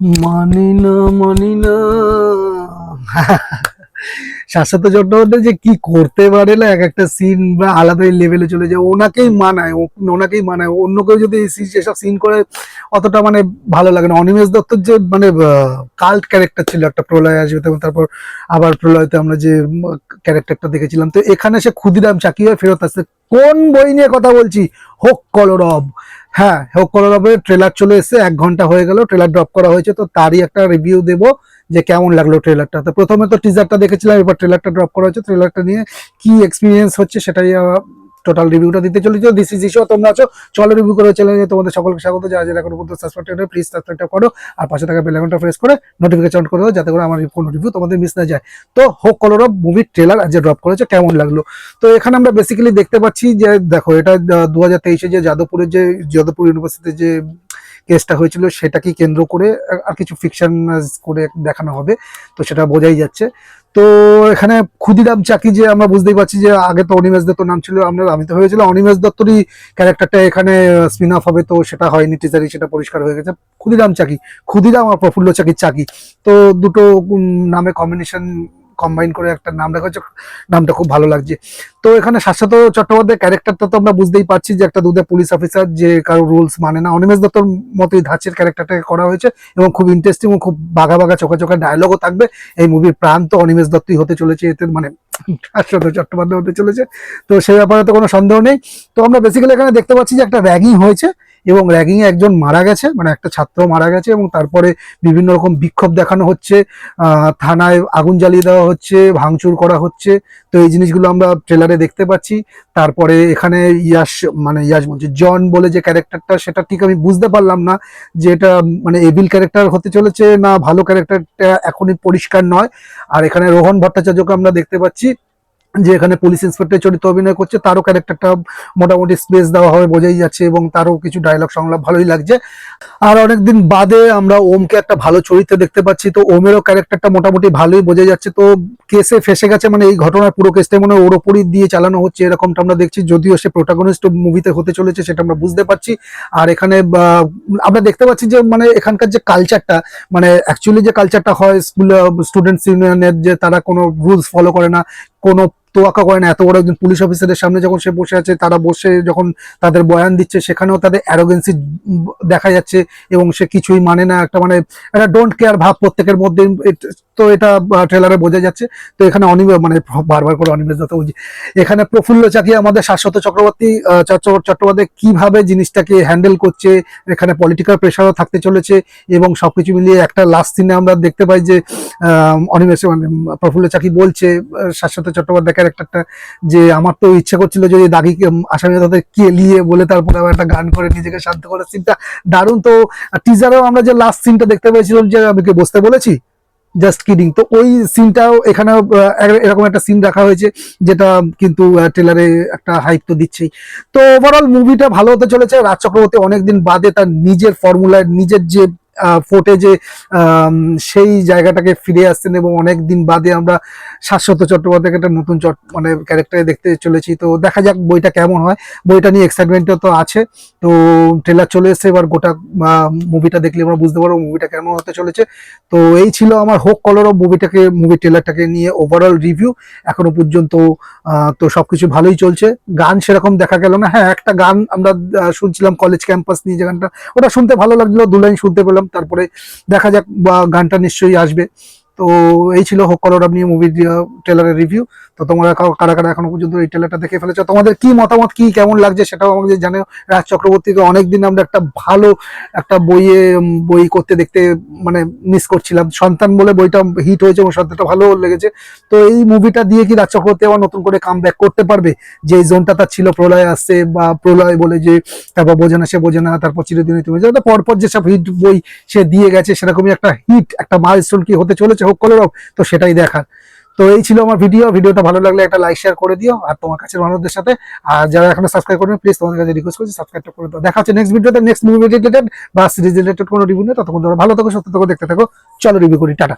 মানি না মানি না শাশ্বত চট্টোপাধ্যায় যে কি করতে পারে না, এক একটা সিন বা আলাদা লেভেলে চলে যায়, ওনাকেই মানায় ওনাকেই মানায়, অন্য কেউ যদি এই এসব সিন করে, অতটা মানে ভালো লাগে না। অনিমেষ দত্তর যে মানে কাল্ট ক্যারেক্টার ছিল, একটা প্রলয় আসবে, তখন তারপর আবার প্রলয়তে আমরা যে ক্যারেক্টারটা দেখেছিলাম, তো এখানে সে ক্ষুদিরাম চাকি হয়ে ফেরত আসছে। কোন বই নিয়ে কথা বলছি? হোক কলরব। হ্যাঁ হোক কলরবের ট্রেলার চলে এসেছে, এক ঘণ্টা হয়ে গেল ট্রেলার ড্রপ করা হয়েছে, তো তারই একটা রিভিউ দেবো। যে কেমন লাগল ট্রেলারটা তো প্রথমে তো টিজারটা দেখেছিলাম, এবার ট্রেলারটা ড্রপ করা হয়েছে। ট্রেলারটা নিয়ে কি এক্সপিরিয়েন্স হচ্ছে সেটাই টোটাল রিভিউটা দিতে চলেছি। দিস ইজ ইস্যু তোমরা আছো? চলো রিভিউ করে চলে তোমাদের সকলকে স্বাগত। যারা যারা এখনও পর্যন্ত সাবস্ক্রাইব করে প্লিজ সাবস্ক্রাইবটা করো। আর পাশে থাকা বেল আইকনটা প্রেস করে নোটিফিকেশন করে দাও, যাতে করে আমার কোনো রিভিউ তোমাদের মিস না যায়। তো হোক কলর অফ মুভির ট্রেলার যে ড্রপ করেছে, কেমন লাগল? তো এখানে আমরা বেসিক্যালি দেখতে পাচ্ছি যে, দেখো, এটা দু হাজার তেইশে যে যাদবপুরের যে, যাদবপুর ইউনিভার্সিটিতে যে কেসটা হয়েছিল সেটাকে কেন্দ্র করে আর- কিছু ফিকশন করে দেখানো হবে, তো সেটা বোঝাই যাচ্ছে। তো এখানে ক্ষুদিরাম চাকি যে আমরা বুঝতেই পারছি যে আগে তো অনিমেষ দত্তর নাম ছিল, আমরা আমি তো ভেবেছিলাম অনিমেষ দত্তরই ক্যারেক্টারটা এখানে স্পিন অফ হবে, তো সেটা হয়নি টিজারই সেটা পরিষ্কার হয়ে গেছে। ক্ষুদিরাম চাকি, ক্ষুদিরাম আর প্রফুল্ল চাকির চাকি, তো দুটো নামে কম্বিনেশন কম্বাইন করে একটা নাম রাখা হয়েছে নামটা খুব ভালো লাগছে। তো এখানে শাশ্বত চট্টোপাধ্যায় ক্যারেক্টারটা তো আমরা বুঝতেই পারছি যে একটা দুধে পুলিশ অফিসার যে কারও রুলস মানে না। অনিমেষ দত্তর মতোই ধাঁচের ক্যারেক্টারটাকে করা হয়েছে এবং খুব ইন্টারেস্টিং এবং খুব বাঘা বাঘা চোখা চোখা ডায়লগও থাকবে। এই মুভির প্রাণ তো অনিমেষ দত্তই হতে চলেছে, এতে মানে শাশ্বত চট্টোপাধ্যায় হতে চলেছে। তো সেই ব্যাপারে তো কোনো সন্দেহ নেই। তো আমরা বেসিক্যালি এখানে দেখতে পাচ্ছি যে একটা র্যাগিং হয়েছে। এবং র্যাগিংয়ে একজন মারা গেছে মানে একটা ছাত্র মারা গেছে এবং তারপরে বিভিন্ন রকম বিক্ষোভ দেখানো হচ্ছে থানায় আগুন জ্বালিয়ে দেওয়া হচ্ছে, ভাঙচুর করা হচ্ছে। তো এই জিনিসগুলো আমরা ট্রেলারে দেখতে পাচ্ছি। তারপরে এখানে ইয়াস মানে ইয়াস বলছে, জন বলে যে ক্যারেক্টারটা সেটা ঠিক আমি বুঝতে পারলাম না যে এটা মানে এভিল ক্যারেক্টার হতে চলেছে না ভালো ক্যারেক্টারটা এখনই পরিষ্কার নয়। আর এখানে রোহন ভট্টাচার্যকে আমরা দেখতে পাচ্ছি। যে এখানে পুলিশ ইন্সপেক্টর চরিত্র অভিনয় করছে, তারও ক্যারেক্টারটা মোটামুটি স্পেস দেওয়া হবে বোঝাই যাচ্ছে এবং তারও কিছু ডায়লগ সংলাপ ভালোই লাগছে। আর অনেকদিন বাদে আমরা ওমকে একটা ভালো চরিত্র দেখতে পাচ্ছি, তো ওমেরও ক্যারেক্টারটা মোটামুটি ভালোই বোঝা যাচ্ছে। তো কেসে ফেসে গেছে মানে এই ঘটনার পুরো কেসটা মনে ওর ওপরই দিয়ে চালানো হচ্ছে, এরকমটা আমরা দেখছি। যদিও সে প্রোটাগনিস্ট মুভিতে হতে চলেছে সেটা আমরা বুঝতে পারছি। আর এখানে আমরা দেখতে পাচ্ছি যে মানে এখানকার যে কালচারটা মানে অ্যাকচুয়ালি যে কালচারটা হয়, স্কুল স্টুডেন্টস ইউনিয়নের যে তারা কোনো রুলস ফলো করে না, কোনো তোয়াক্কা করে না। এত বড় একজন পুলিশ অফিসারের সামনে যখন সে বসে আছে, তারা বসে যখন তাদের বয়ান দিচ্ছে, সেখানেও তাদের অ্যারোগেন্সি দেখা যাচ্ছে এবং সে কিছুই মানে না। একটা মানে একটা ডোন্ট কেয়ার ভাব প্রত্যেকের মধ্যে। তো এটা ট্রেলারে বোঝা যাচ্ছে। তো এখানে অনিমে মানে বারবার করে অনিমেষ দত্ত বলছি, এখানে প্রফুল্ল চাকি আমাদের শাশ্বত চক্রবর্তী চট্ট- চট্টোপাধ্যায় কীভাবে জিনিসটাকে হ্যান্ডেল করছে, এখানে পলিটিক্যাল প্রেশারও থাকতে চলেছে এবং সবকিছু মিলিয়ে একটা লাস্ট সিনে আমরা দেখতে পাই যে অনিমেষ মানে প্রফুল্ল চাকি বলছে শাশ্বত চট্টোপাধ্যায় ক্যারেক্টারটা যে আমার তো ইচ্ছে করছিল যদি দাগি আসামি তাদের কেলিয়ে বলে তারপরে আবার একটা গান করে নিজেকে শান্ত করার সিনটা দারুণ। তো টিজারেও আমরা যে লাস্ট সিনটা দেখতে পেয়েছিলাম যে আমি কি বসতে বলেছি? জাস্ট কিডিং তো ওই সিনটাও এখানে এরকম একটা সিন রাখা হয়েছে, যেটা কিন্তু ট্রেলারে একটা হাইপ তো দিচ্ছেই। তো ওভারঅল মুভিটা ভালো হতে চলেছে। রাজ চক্রবর্তী অনেকদিন বাদে তার নিজের ফর্মুলায় নিজের যে ফোটেজে সেই জায়গাটাকে ফিরে আসছেন এবং অনেক দিন বাদে আমরা শাশ্বত চট্টোপাধ্যায়কে একটা নতুন চট মানে ক্যারেক্টারে দেখতে চলেছি। তো দেখা যাক বইটা কেমন হয়। বইটা নিয়ে এক্সাইটমেন্টও তো আছে। তো ট্রেলার চলে এসেছে, এবার গোটা মুভিটা দেখলে আমরা বুঝতে পারব মুভিটা কেমন হতে চলেছে। তো এই ছিল আমার হোক কলর মুভিটাকে মুভি ট্রেলারটাকে নিয়ে ওভারঅল রিভিউ এখনও পর্যন্ত তো সবকিছু ভালোই চলছে। গান সেরকম দেখা গেল না। হ্যাঁ একটা গান আমরা শুনছিলাম কলেজ ক্যাম্পাস নিয়ে যে গানটা ওটা শুনতে ভালো লাগল, দু লাইন শুনতে পেলাম। তারপরে দেখা যাক বা গানটা নিশ্চয়ই আসবে। তো এই ছিল হোক কলরব নিয়ে মুভির ট্রেলারের রিভিউ তো তোমরা কারা কারা এখনও পর্যন্ত এই ট্রেলারটা দেখে ফেলেছো? তোমাদের কি মতামত, কি কেমন লাগছে সেটাও আমাকে জানাও। রাজ চক্রবর্তীকে অনেকদিন আমরা একটা ভালো একটা বইয়ে বই করতে দেখতে মানে মিস করছিলাম। সন্তান বলে বইটা হিট হয়েছে এবং সন্তানটা ভালো লেগেছে। তো এই মুভিটা দিয়ে কি রাজ চক্রবর্তী আবার নতুন করে কাম ব্যাক করতে পারবে? যে জোনটা তার ছিল, প্রলয় আসছে বা প্রলয় বলে যে, তারপর বোঝে না সে বোঝে না তারপর চিরদিনই তুমি পরপর যেসব হিট বই সে দিয়ে গেছে, সেরকমই একটা হিট একটা মাইলস্টোন কি হতে চলেছে? হোক কলরব তো সেটাই দেখার। তো এই ছিল আমার ভিডিও ভিডিওটা ভালো লাগলে একটা লাইক শেয়ার করে দিও, আর তোমার কাছের মানুষদের সাথে, আর যারা এখনও সাবস্ক্রাইব করবে প্লিজ তোমাদের কাছে রিকোয়েস্ট করছি সাবস্ক্রাইবটা করে দাও। দেখা হচ্ছে নেক্সট ভিডিওতে নেক্সট মুভি রিলেটেড বা সিরিজ রিলেটেড কোনো রিভিউ নেই ততক্ষণ ভালো থাকো সত্য থাকো, দেখতে থাকো। চলো রিভিউ করি, টাটা।